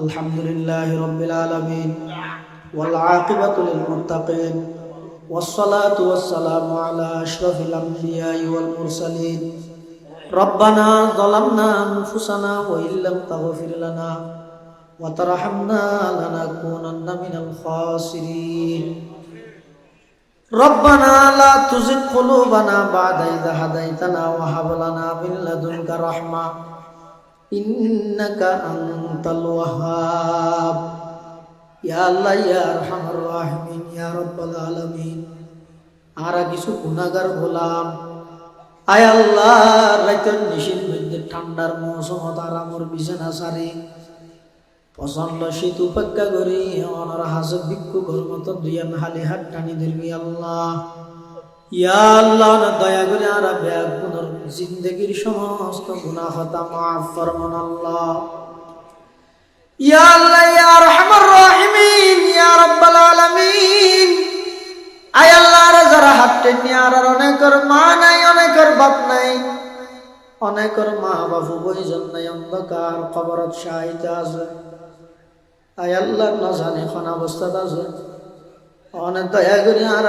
الحمد لله رب العالمين والعاقبة للمتقين والصلاة والسلام على أشرف الأنبياء والمرسلين ربنا ظلمنا أنفسنا وإن لم تغفر لنا وترحمنا لنكونن من الخاسرين ربنا لا تزغ قلوبنا بعد إذ هديتنا وهب لنا من لدنك رحمة إنك أنت আন্তাল ওয়াহাব। ইয়া আল্লাহ, ইয়া আরহামার রাহিমিন, ইয়া আলামিন। কিছু গোলাম। আয় আল্লাহ রাইতন নিশিন মধ্যে ঠান্ডার মৌসুম তার আমার বিছানা সারি। প্রচণ্ড শীত উপেক্ষা করি, অনর হাসে ভিক্ষু ঘর মতন দুই আমি হালি হাত টানি ধরবি আল্লাহ। ইয়া আল্লাহ দয়া করে আর ব্যাগ পুনর সমস্ত গুণা হতা মাফ আল্লাহ। ইয়া আল্লাহ, ইয়া আরহামার রাহিমিন, ইয়া রাব্বাল আলামিন। মা নাই, অনেকের বাপ নাই। অনেকের মা বাবু নাই, অন্ধকার কবরত সাহিত্য আছে। আয় আল্লাহ, না আছে। অনেক দয়া করি আর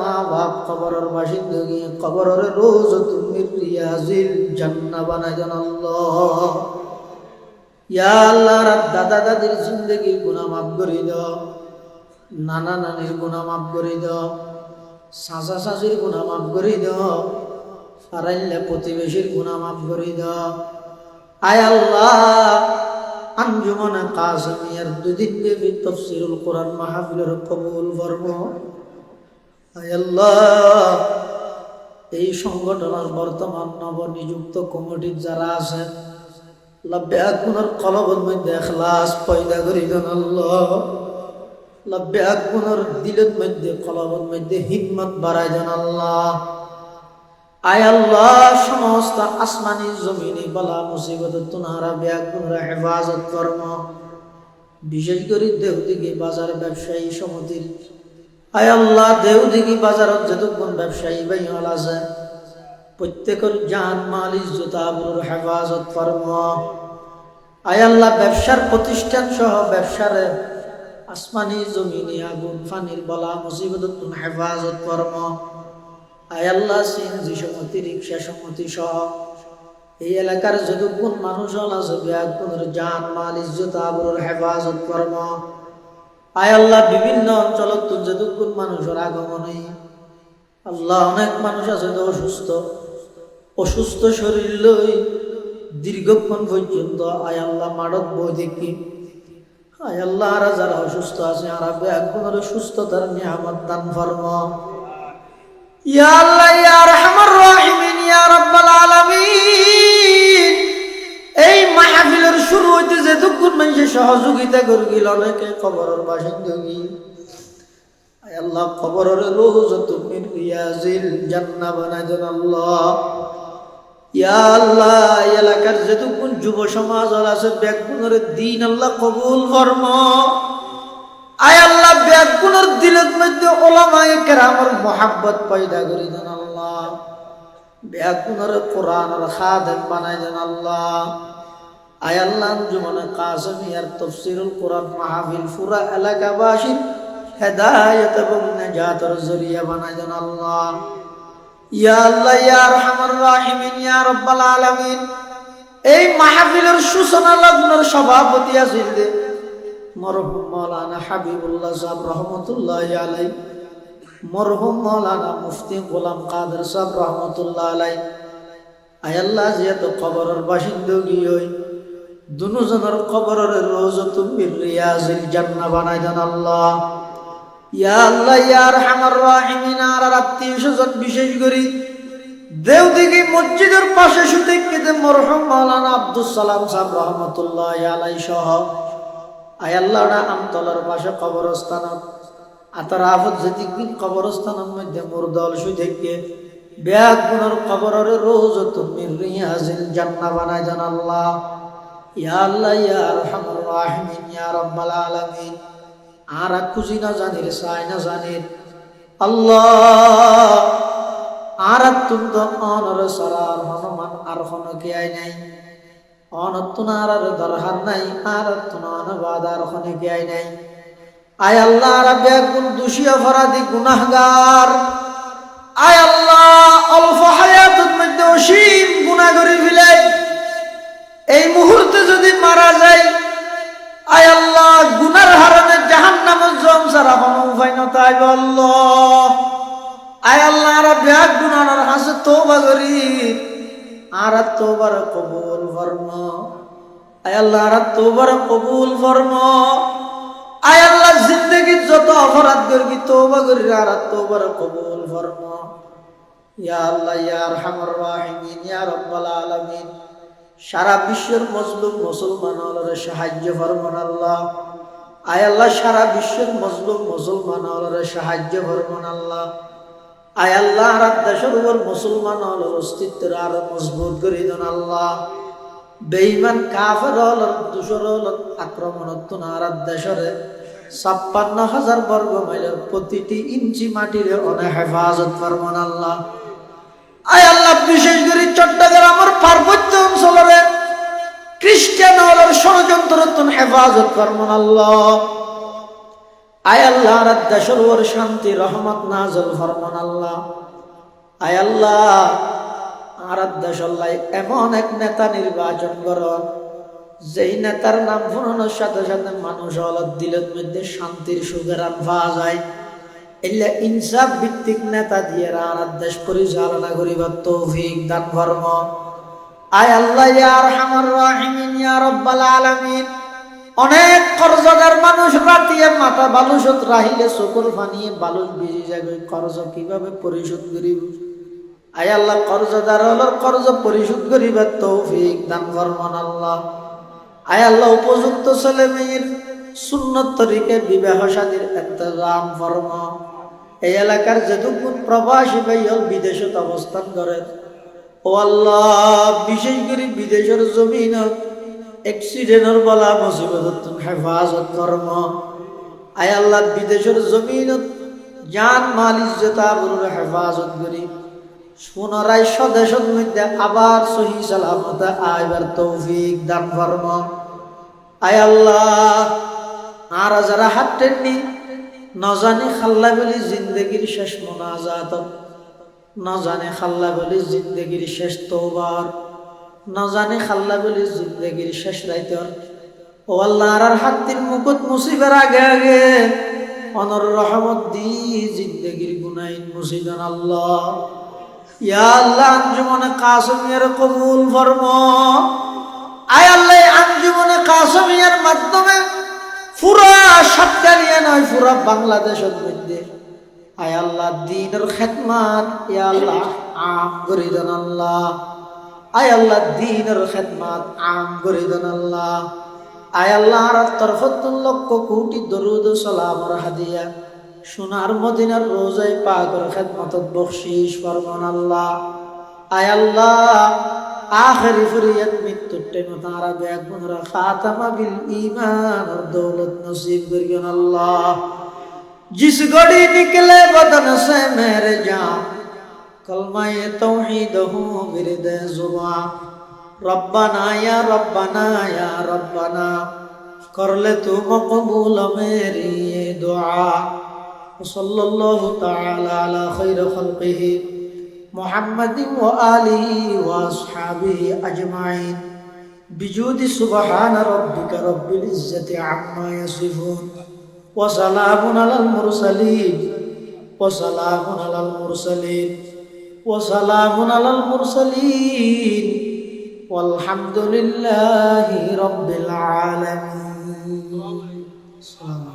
মা বাপ কবরের বাসিন্দা গিয়ে কবরের রোজ তুমি রিয়াজিল জান্না বানাই দেন ইয়া আল্লাহ দাদা দাদির জিন্দগির গুণা মাফ করে দাও। নানা নানির গুণা মাফ করে দাও। চাচা চাচির গুণা মাফ করে দাও। পারাইলে প্রতিবেশীর গুণা মাফ করে দাও। আয় আল্লাহ, আঞ্জুমনে কাসমিয়ার দুদিন ব্যাপী তফসিরুল কোরআন মাহফিলের কবুল ফরম। আয় আল্লাহ, এই সংগঠনের বর্তমান নবনিযুক্ত কমিটির যারা আছে লব্বে আগুনের কলবের মধ্যে এখলাস পয়দা করি দেন আল্লাহ। লব্বে আগুনের দিলের মধ্যে, কলবের মধ্যে হিম্মত বাড়াই দেন আল্লাহ। আয় আল্লাহ, সমস্ত আসমানি জমিনে বলা মুসিবত তুনারা ব্যাগুনরা হেফাজত কর্ম। বিশেষ করে দেহদিঘি বাজার ব্যবসায়ী সমিতির। আয় আল্লাহ দেহদিঘি বাজারত যেতক্ষণ ব্যবসায়ী ভাই হল আছে, প্রত্যেকের জান, মাল, ইজ্জত, আবরুর হেফাজত আয় আল্লাহ, ব্যবসার প্রতিষ্ঠান সহ ব্যবসার আসমানি জমিনে আগুন, ফানির বলা মুসিবত হেফাজত কর্ম। আয়াল্লাহ সিএনজি সমিতি রিক্সা সমতি সহ। এই এলাকার যতক্ষণ মানুষ আছে ব্যাগুনের জান, মাল, ইজ্জত, আবরুর হেফাজত কর্ম। আয়াল্লাহ বিভিন্ন অঞ্চলত যতক্ষণ মানুষের আগমনে আল্লাহ, অনেক মানুষ আছে অসুস্থ। অসুস্থ শরীর লই দীর্ঘক্ষণ পর্যন্ত আয়াল্লাহ মাড়ত বই দেখি। আয়াল্লাহ আর যারা অসুস্থ আছে, আর ব্যাগুনের সুস্থতার নিয়ামত দান ফর্ম। আল্লাহ এই শুরু হইতে যে সহযোগিতা করগিল অনেকে কবরের বাসিন্দা গি আল্লাহ, কবরের রোজ তুমি জান্না বানাই আল্লাহ। ইয়া আল্লাহ এলাকার যেটুকুন যুব সমাজ আছে ব্যাগুনের দিন আল্লাহ কবুল ফরম। আয় আল্লাহ ব্যাগুনের দিলের মধ্যে ওলামায়ে কেরামর মোহাব্বত পয়দা করি দেন আল্লাহ। ব্যাগুনের কোরআনের খাদেম বানাই দেন আল্লাহ। আয় আল্লাহ জুমনে কাসমিয়ার তফসিরুল কোরআন মাহফিল পুরা এলাকাবাসীর হেদায়ত এবং নেজাতর জরিয়া বানাই দেন আল্লাহ। ইয়া আল্লাহ এই মাহফিলের সূচনা লগ্নের সভাপতি আছিল দে মরহুম মৌলানা হাবিবুল্লাহ সাহেব রহমতুল্লাহ আলাই মরহুম মৌলানা মুফতি গোলাম কাদের সাহেব রহমতুল্লাহ আলাই আয়াল্লাহ যেহেতু কবরের বাসিন্দা গিয়ে দুজনের কবরের রোজ তুমি রিয়াজিল জান্না বানাই দেন আল্লাহ। ইয়া আল্লাহ, ইয়া রহমার রাহিমিন আত্মীয় স্বজন, বিশেষ করি দেওদিঘি মসজিদের পাশে শুতে কেটে মরহুম মৌলানা আব্দুল সালাম সাহেব রহমতুল্লাহ আলাই সহ। আয়াল্লাহরা আমতলার পাশে কবরস্থান আতার আফত যেদিন কবরস্থানের মধ্যে দল শুই থেকে ব্যাগ গুণর কবরের রোজ তুমি রিয়াজিল জান্না বানাই জান আল্লাহ। ইয়া আল্লাহ, ইয়া আর খুশি না জানির, চাই না জানির। আল্লাহ, আর তুমি তো অনর সরার হনুমান আর হন আই নাই। অনত্তনার আর দরহার নাই, আর তুনান বাদার খনে গিয়াই নাই। আয় আল্লাহ আর বেগুন দোষী অপরাধী গুনাহগার। আয় আল্লাহ, অল্প হায়াতের মধ্যে অসীম গুনাহ করে ফেলে। এই মুহূর্তে যদি মারা যায় আয় আল্লাহ, গুনার হারণে জাহান নামের জম সারা কোনো উপায় না তাই বলল আয় আল্লাহ, আর ব্যাগ গুনার হাসে তোবা করি। আর তোবার কবুল ফরম। আয় আল্লাহ, আর তোবার কবুল ফরম। আয় আল্লাহ, জিন্দগির যত অপরাধ করবি তোবা করি আর তোবার কবুল ফরম। ইয়া আল্লাহ, ইয়া আরহামার রাহিমিন, ইয়া আলামিন। সারা বিশ্বের মজলুম মুসলমান সাহায্য ফরমান আল্লাহ। আয় আল্লাহ, সারা বিশ্বের মজলুম মুসলমান সাহায্য ফরমান আল্লাহ। আয় আল্লাহ দেশের মুসলমান অস্তিত্বের আরও মজবুত করে দেন আল্লাহ। বেইমান কাফের দুশোর হলর আক্রমণ আর দেশরে ছাপ্পান্ন হাজার বর্গ মাইলের প্রতিটি ইঞ্চি মাটির অনেক হেফাজত ফরমান আল্লাহ। আয় আল্লাহ, বিশেষ করে চট্টগ্রামের পার্বত্য ষড়যন্ত্র হেফাজত করমন আল্লাহ। আয় আল্লাহ শান্তি, রহমত নাজল আল্লাহ। আয় আল্লাহ এমন এক নেতা নির্বাচন করন যেই নেতার নাম সাথে সাথে মানুষ হল দিলের মধ্যে শান্তির সুখের আন পাওয়া যায়। এলে ইনসাফ ভিত্তিক নেতা দিয়ে আর দেশ পরিচালনা করিবার তৌফিক দান কর্ম আয় আল্লাহ ইয়ার হামার রাহিমিন অনেক কর্জদার মানুষ রাতিয়ে মাথা বালুসত রাহিলে চকুর ফানিয়ে বালুস ভিজি যাবে কর্জ কীভাবে পরিশোধ করিব? আয় আল্লাহ কর্জদার হলর কর্জ পরিশোধ করিবার তৌফিক দান কর্মন আল্লাহ। আয় আল্লাহ, উপযুক্ত ছেলে মেয়ের সুন্নত তরিকে বিবাহ সাদীর ইন্তজাম ফরম এই এলাকার যেটুকুন প্রবাসী ভাইয়ল বিদেশত অবস্থান করে ও আল্লাহ, বিশেষ করে বিদেশের জমিন এক্সিডেন্টর বলা মুসিবত হেফাজত কর্ম। আয় আল্লাহ, বিদেশের জমিন জান মাল ইজ্জত আবরুর হেফাজত করি। পুনরায় স্বদেশের মধ্যে আবার সহি সালামত আইবার তৌফিক দান কর্ম। আয় আল্লাহ, আর যারা হাত টেননি নজানে খাল্লা বলি জিন্দগির শেষ মোনাজাত। নজানে খাল্লা বলি জিন্দগির শেষ তোবার নজানে খাল্লা বলি জিন্দগির শেষ রাইতর। ও আল্লাহ, আর হাতির মুকুট মুসিবের আগে আগে অনর রহমত দি জিন্দগির গুনাইন মুসিদান আল্লাহ। ইয়া আল্লাহ, আঞ্জুমনে কাসমিয়ার কবুল ফরম। আয় আল্লাহ আঞ্জুমনে কাসমিয়ার মাধ্যমে পুরা সাতকানিয়া নয় পুরা বাংলাদেশের মধ্যে। আম আল্লাহ। আল্লাহ আম আল্লাহ। আল্লাহ লক্ষ সোনার মদিনার রোজায় পাকর খেদমত বখশিস ফরমান আল্লাহ। আয় আল্লাহ, আখরি ফরিয়াদ মৃত্যুর টাইমে তারা ব্যাগ খাতামা বিল ইমান দৌলত নসিব করিয়েন আল্লাহ। जिस घड़ी निकले बदन से मेरे जान कलमा ये तौहीद हूँ बिरद जुबा रब्बना या रब्बना या रब्बना कर ले तू मकबूल मेरी ये दुआ وصلى الله تعالى على خير خلقه محمد وآله وأصحابه أجمعين بجود سبحان ربك رب العزة عما يصفون وسلام على المرسلين وسلام على المرسلين وسلام على المرسلين والحمد لله رب العالمين السلام